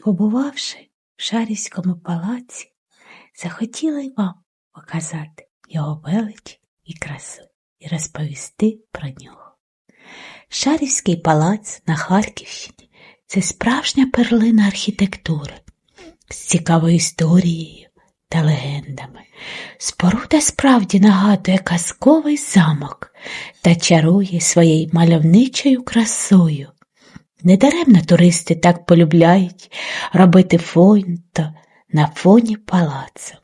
Побувавши в Шарівському палаці, захотіла й вам показати його велич і красу і розповісти про нього. Шарівський палац на Харківщині це справжня перлина архітектури з цікавою історією та легендами. Споруда справді нагадує казковий замок та чарує своєю мальовничою красою. Недаремно туристи так полюбляють робити фото на фоні палацу.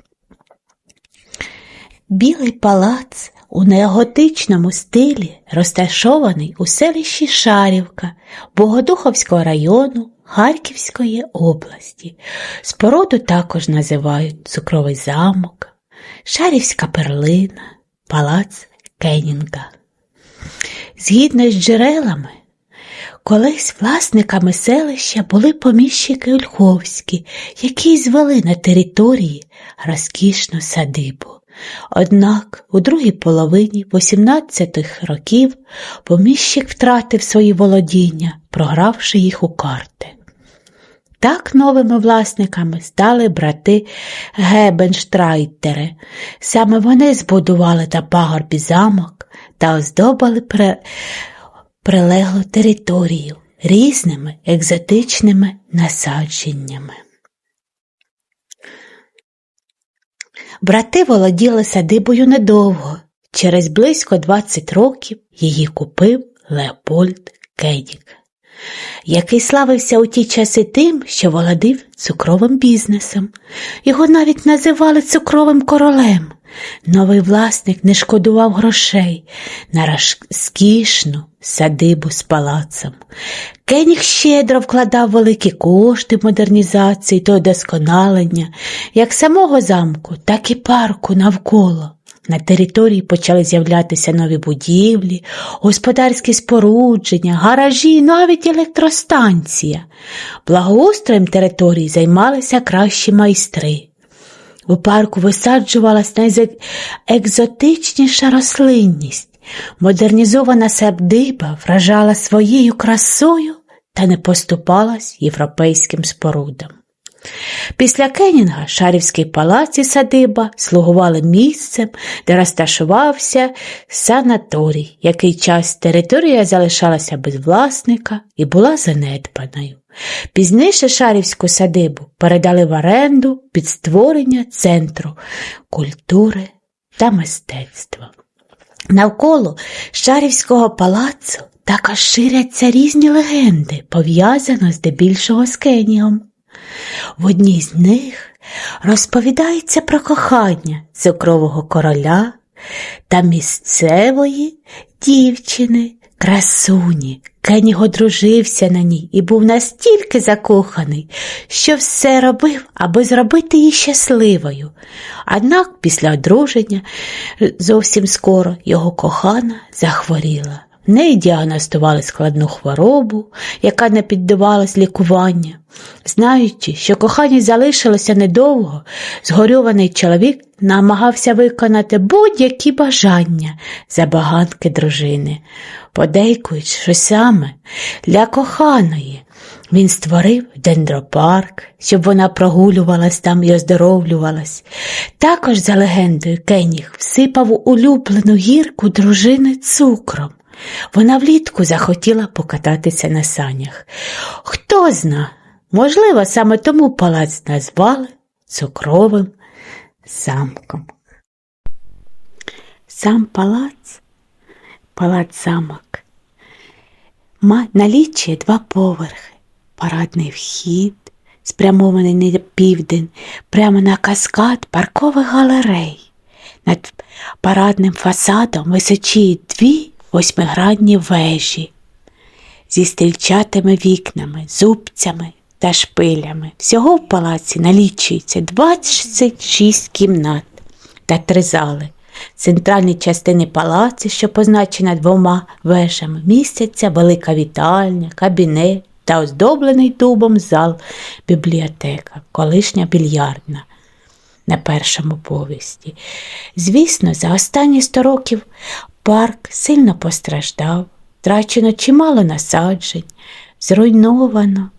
Білий палац у неоготичному стилі розташований у селищі Шарівка Богодуховського району Харківської області. Споруду також називають Цукровий замок, Шарівська перлина, Палац Кенінга. Згідно з джерелами, колись власниками селища були поміщики Ольховські, які звели на території розкішну садибу. Однак у другій половині 18-х років поміщик втратив свої володіння, програвши їх у карти. Так новими власниками стали брати Гебенштрайтери. Саме вони збудували на пагорбі замок та оздобали при... прилеглу територію різними екзотичними насадженнями. Брати володіли садибою недовго. Через близько 20 років її купив Леопольд Кедік, який славився у ті часи тим, що володив цукровим бізнесом. Його навіть називали цукровим королем. Новий власник не шкодував грошей на розкішну садибу з палацом. Кеніг щедро вкладав великі кошти модернізації та удосконалення як самого замку, так і парку навколо. На території почали з'являтися нові будівлі, господарські спорудження, гаражі, навіть електростанція. Благоустроєм території займалися кращі майстри. У парку висаджувалась найекзотичніша рослинність. Модернізована садиба вражала своєю красою та не поступалась європейським спорудам. Після Кенінга Шарівський палац і садиба слугували місцем, де розташувався санаторій, який час територія залишалася без власника і була занедбаною. Пізніше Шарівську садибу передали в оренду під створення центру культури та мистецтва. Навколо Шарівського палацу також ширяться різні легенди, пов'язані здебільшого з Кенігом. В одній з них розповідається про кохання цукрового короля та місцевої дівчини, красуні. Кеніг одружився на ній і був настільки закоханий, що все робив, аби зробити її щасливою. Однак після одруження зовсім скоро його кохана захворіла. Неї діагностували складну хворобу, яка не піддавалась лікуванню. Знаючи, що кохання залишилося недовго, згорьований чоловік намагався виконати будь-які бажання забаганки дружини, подейкують, що саме для коханої. Він створив дендропарк, щоб вона прогулювалась там і оздоровлювалась. Також, за легендою, Кеніг всипав улюблену гірку дружини цукром. Вона влітку захотіла покататися на санях. Хто зна, можливо, саме тому палац назвали цукровим замком. Сам палац, палац замок, налічує два поверхи, парадний вхід, спрямований на південь, прямо на каскад паркових галерей. Над парадним фасадом височіють дві восьмигранні вежі зі стрільчатими вікнами, зубцями та шпилями. Всього в палаці налічується 26 кімнат та три зали. Центральні частини палацу, що позначена двома вежами, містяться велика вітальня, кабінет та оздоблений дубом зал бібліотека, колишня більярдна. На першому повісті. Звісно, за останні сто років парк сильно постраждав, втрачено чимало насаджень, зруйновано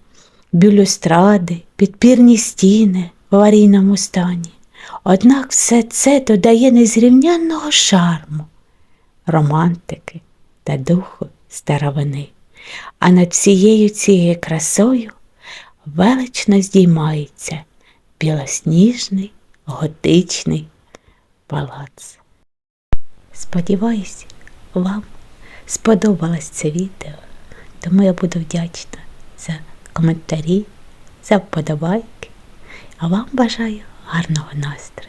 бюлюстради, підпірні стіни в аварійному стані. Однак все це додає незрівнянного шарму, романтики та духу старовини. А над всією цією красою велично здіймається білосніжний готичний палац. Сподіваюсь, вам сподобалось це відео, тому я буду вдячна за коментарі, за вподобайки, а вам бажаю гарного настрою.